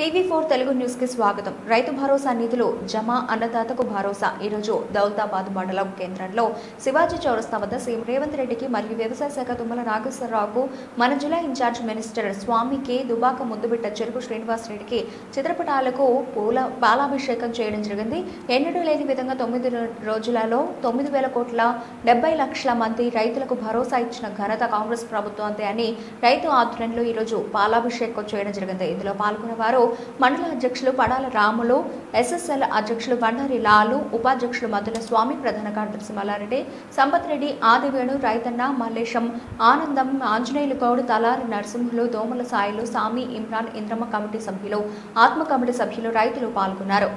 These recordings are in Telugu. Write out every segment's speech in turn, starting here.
టీవీ ఫోర్ తెలుగు న్యూస్కి స్వాగతం. రైతు భరోసా నిధులు జమ అన్నదాతకు భరోసా. ఈరోజు దౌలతాబాద్ మండలం కేంద్రంలో శివాజీ చౌరస్తా వద్ద సీఎం రేవంత్ రెడ్డికి మరియు వ్యవసాయ శాఖ తుమ్మల నాగేశ్వరరావుకు మన జిల్లా in charge minister Swamy K. Dubaka ముద్దుబిట్ట Cheruku Srinivas రెడ్డికి చిత్రపటాలకు పూల పాలాభిషేకం చేయడం జరిగింది. ఎన్నడూ లేని విధంగా తొమ్మిది రోజులలో తొమ్మిది వేల కోట్ల డెబ్బై లక్షల మంది రైతులకు భరోసా ఇచ్చిన ఘనత కాంగ్రెస్ ప్రభుత్వంతే అని రైతు ఆధ్వర్యంలో ఈరోజు పాలాభిషేకం చేయడం జరిగింది. ఇందులో పాల్గొన్న వారు మండల అధ్యక్షులు పడాల రాములు ఎస్ఎస్ఎల్ అధ్యక్షులు బండారి లాలు ఉపాధ్యక్షులు మధుల స్వామి ప్రధాన కార్యదర్శి మల్లారెడ్డి సంపత్ రెడ్డి ఆదివేణు రైతన్న మల్లేశం ఆనందం ఆంజనేయులు గౌడ్ తలారి నరసింహులు దోమల సాయిలు సామి ఇమ్రాన్ ఇంద్రమ్మ కమిటీ సభ్యులు ఆత్మ కమిటీ సభ్యులు రైతులు పాల్గొన్నారు.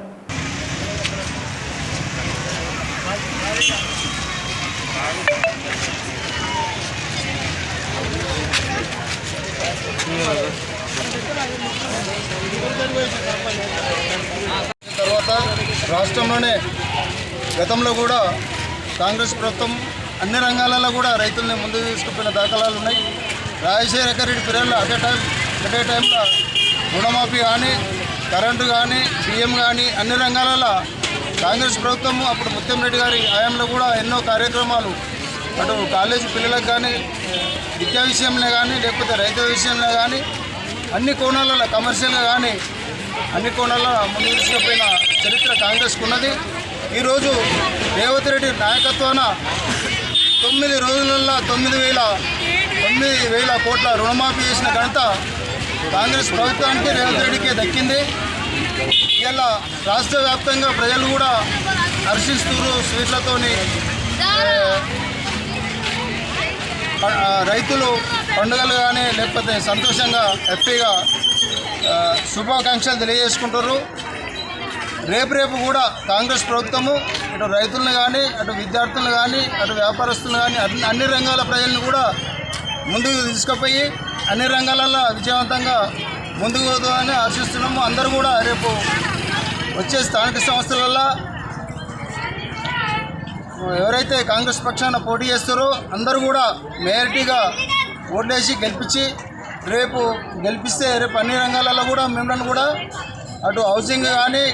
తర్వాత రాష్ట్రంలోనే గతంలో కూడా కాంగ్రెస్ ప్రభుత్వం అన్ని రంగాలలో కూడా రైతుల్ని ముందుకు తీసుకుపోయిన దాఖలాలు ఉన్నాయి. రాజశేఖర రెడ్డి పీరియడ్లో అదే టైం అదే టైంలో రుణమాఫీ కానీ కరెంటు కానీ బియ్యం కానీ అన్ని రంగాలలో కాంగ్రెస్ ప్రభుత్వం అప్పుడు ముత్యం రెడ్డి గారి హయాంలో కూడా ఎన్నో కార్యక్రమాలు అటు కాలేజీ పిల్లలకు కానీ విద్యా విషయంలో కానీ లేకపోతే రైతు విషయంలో కానీ అన్ని కోణాలలో కమర్షియల్గా కానీ అన్ని కోణాలలో ముందుకుపోయిన చరిత్ర కాంగ్రెస్కు ఉన్నది. ఈరోజు రేవంత్ రెడ్డి నాయకత్వాన తొమ్మిది రోజులలో తొమ్మిది వేల తొమ్మిది వేల కోట్ల రుణమాఫీ చేసిన ఘనత కాంగ్రెస్ ప్రభుత్వానికి రేవంత్ రెడ్డికి దక్కింది. ఇలా రాష్ట్ర వ్యాప్తంగా ప్రజలు కూడా హర్షిస్తూరు స్వీట్లతోని. రైతులు పండుగలు కానీ లేకపోతే సంతోషంగా హ్యాపీగా శుభాకాంక్షలు తెలియజేసుకుంటారు రేపు రేపు కూడా కాంగ్రెస్ ప్రభుత్వము ఇటు రైతులను కానీ అటు విద్యార్థులను కానీ అటు వ్యాపారస్తులను కానీ అన్ని అన్ని రంగాల ప్రజలను కూడా ముందుకు తీసుకుపోయి అన్ని రంగాలలో విజయవంతంగా ముందుకు పోతుందని ఆశిస్తున్నాము. అందరూ కూడా రేపు వచ్చే స్థానిక సంస్థలలో ఎవరైతే కాంగ్రెస్ పక్షాన పోటీ చేస్తారో అందరూ కూడా మేరిటీగా ఓట్లేసి గెలిపించి రేపు గెలిపిస్తే రేపు అన్ని రంగాలలో కూడా మిమ్మల్ని కూడా అటు హౌసింగ్ కానీ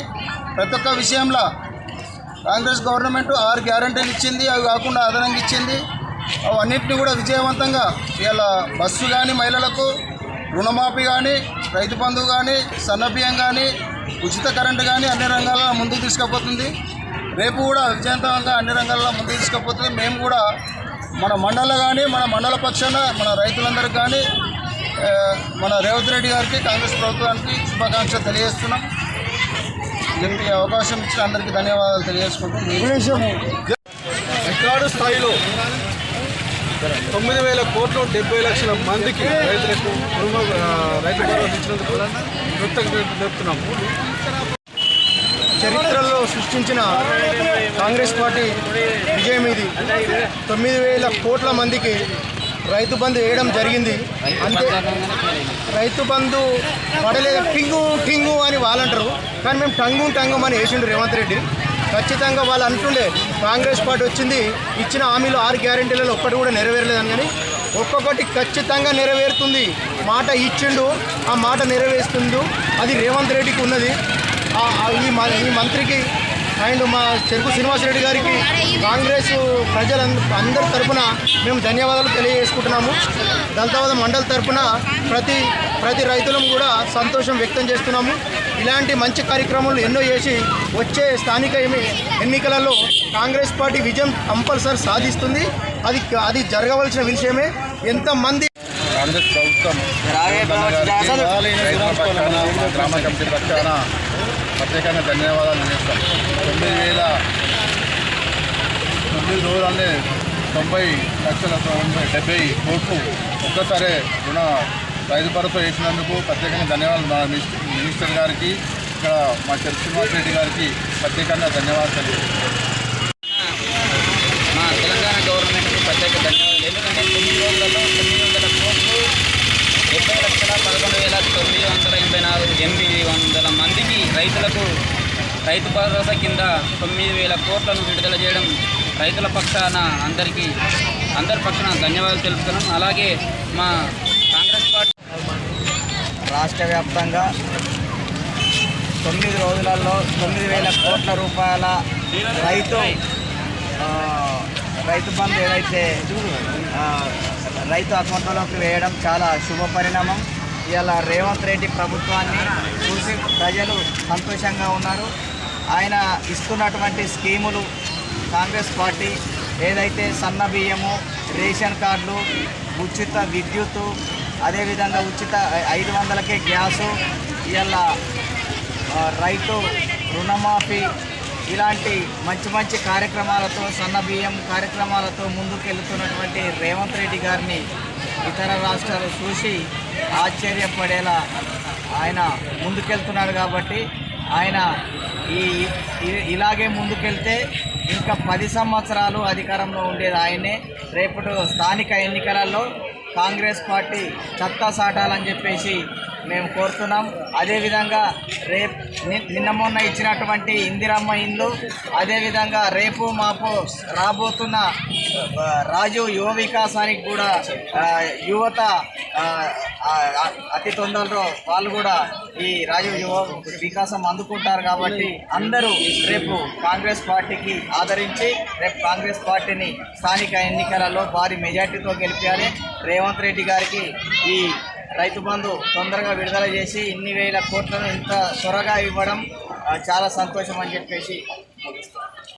ప్రతి ఒక్క విషయంలో కాంగ్రెస్ గవర్నమెంట్ ఆరు గ్యారంటీలు ఇచ్చింది అవి కాకుండా అదనంగా ఇచ్చింది. అవన్నింటినీ కూడా విజయవంతంగా ఇలా బస్సు కానీ మహిళలకు రుణమాఫీ కానీ రైతు బంధువు కానీ సన్నబియ్యం కానీ ఉచిత కరెంటు కానీ అన్ని రంగాల్లో ముందుకు తీసుకుపోతుంది. రేపు కూడా విజయవంతంగా అన్ని రంగాల్లో ముందుకు తీసుకుపోతుంది. మేము కూడా మన మండలం కానీ మన మండల పక్షాన మన రైతులందరికీ కానీ మన రేవంత్ రెడ్డి గారికి కాంగ్రెస్ ప్రభుత్వానికి శుభాకాంక్షలు తెలియజేస్తున్నాం. దీనికి అవకాశం ఇచ్చిన అందరికీ ధన్యవాదాలు తెలియజేసుకుంటూ రికార్డు స్థాయిలో తొమ్మిది వేల కోట్లు డెబ్బై లక్షల మందికి రైతులకు రైతు భరోసా ఇచ్చినందుకు కృతజ్ఞతలు తెలుపుతున్నాము. చరిత్రలో సృష్టించిన కాంగ్రెస్ పార్టీ విజయం ఇది. తొమ్మిది వేల కోట్ల మందికి రైతు బంధు వేయడం జరిగింది. అంతే రైతు బంధు పడలేదు. టింగు టింగు అని వాళ్ళు అంటారు. కానీ మేము టంగు టంగం అని వేసిండు రేవంత్ రెడ్డి. ఖచ్చితంగా వాళ్ళు అంటుండే కాంగ్రెస్ పార్టీ వచ్చింది ఇచ్చిన హామీలు ఆరు గ్యారెంటీలలో ఒక్కటి కూడా నెరవేరలేదని కానీ ఒక్కొక్కటి ఖచ్చితంగా నెరవేరుతుంది. మాట ఇచ్చిండు ఆ మాట నెరవేరుస్తుండు. అది రేవంత్ రెడ్డికి ఉన్నది. ఈ మ- ఈ మంత్రికి అండ్ మా చెరుకు శ్రీనివాసరెడ్డి గారికి కాంగ్రెస్ ప్రజల అందరి తరపున మేము ధన్యవాదాలు తెలియజేసుకుంటున్నాము. దళితవాద మండలి తరపున ప్రతి ప్రతి రైతులం కూడా సంతోషం వ్యక్తం చేస్తున్నాము. ఇలాంటి మంచి కార్యక్రమాలు ఎన్నో చేసి వచ్చే స్థానిక ఎన్నికలలో కాంగ్రెస్ పార్టీ విజయం కంపల్సరీ సాధిస్తుంది. అది అది జరగవలసిన విషయమే. ఎంతమంది కాంగ్రెస్ ప్రభుత్వం రైతుల పక్షాన, మా గ్రామ కమిటీ పక్షాన ప్రత్యేకంగా ధన్యవాదాలు చేస్తాం తొమ్మిది వేల తొమ్మిది రోజులనే తొంభై లక్షల తొంభై డెబ్బై కోట్లు ఒక్కసారే రుణ రైతు భరోసా చేసినందుకు ప్రత్యేకంగా ధన్యవాదాలు మా మినిస్టర్ మినిస్టర్ గారికి ఇక్కడ మా చర్చ శ్రీనివాస్ రెడ్డి గారికి ప్రత్యేకంగా ధన్యవాదాలు తెలియజేస్తాం మా తెలంగాణ గవర్నమెంట్కి ప్రత్యేక ధన్యవాదాలు. ఎందుకంటే తొమ్మిది రోజులలో తొమ్మిది వందల కోట్లు డెబ్బై లక్షల పదకొండు వేల తొమ్మిది వందల ఎనభై నాలుగు ఎనిమిది వందల మందికి రైతులకు రైతు భరోసా కింద తొమ్మిది వేల కోట్లను విడుదల చేయడం రైతుల పక్షాన అందరికీ అందరి పక్షాన ధన్యవాదాలు తెలుపుతున్నాం. అలాగే మా కాంగ్రెస్ పార్టీ రాష్ట్ర వ్యాప్తంగా తొమ్మిది రోజులలో తొమ్మిది వేల కోట్ల రూపాయల రైతు రైతు బంధు ఏదైతే రైతు అకౌంట్లోకి వేయడం చాలా శుభ పరిణామం ఇవాళ రేవంత్ రెడ్డి ప్రభుత్వాన్ని చూసి ప్రజలు సంతోషంగా ఉన్నారు. ఆయన ఇస్తున్నటువంటి స్కీములు కాంగ్రెస్ పార్టీ ఏదైతే సన్న బియ్యము రేషన్ కార్డులు ఉచిత విద్యుత్ అదేవిధంగా ఉచిత ఐదు వందలకే గ్యాసు ఇవాళ రైతు రుణమాఫీ ఇలాంటి మంచి మంచి కార్యక్రమాలతో సన్న బియ్యం కార్యక్రమాలతో ముందుకెళ్తున్నటువంటి రేవంత్ రెడ్డి గారిని ఇతర రాష్ట్రాలు చూసి ఆశ్చర్యపడేలా ఆయన ముందుకెళ్తున్నాడు కాబట్టి ఆయన ఈ ఇలాగే ముందుకెళ్తే ఇంకా పది సంవత్సరాలు అధికారంలో ఉండేది ఆయనే. రేపటి స్థానిక ఎన్నికలలో కాంగ్రెస్ పార్టీ చత్తా సాటాలని చెప్పేసి మేము కోరుతున్నాం. అదేవిధంగా రేపు నిన్న మొన్న ఇచ్చినటువంటి ఇందిరమ్మ ఇండ్లు అదేవిధంగా రేపు మాపు రాబోతున్న రాజు యువ వికాసానికి కూడా యువత అతి తొందరలో వాళ్ళు కూడా ఈ రాజు యువ వికాసం అందుకుంటారు కాబట్టి అందరూ రేపు కాంగ్రెస్ పార్టీకి ఆదరించి రేపు కాంగ్రెస్ పార్టీని స్థానిక ఎన్నికలలో భారీ మెజార్టీతో గెలిపాలి రేవంత్ రెడ్డి గారికి ఈ రైతు బంధు తొందరగా విడుదల చేసి ఇన్ని వేల కోట్లను ఇంత త్వరగా ఇవ్వడం చాలా సంతోషం అని చెప్పేసి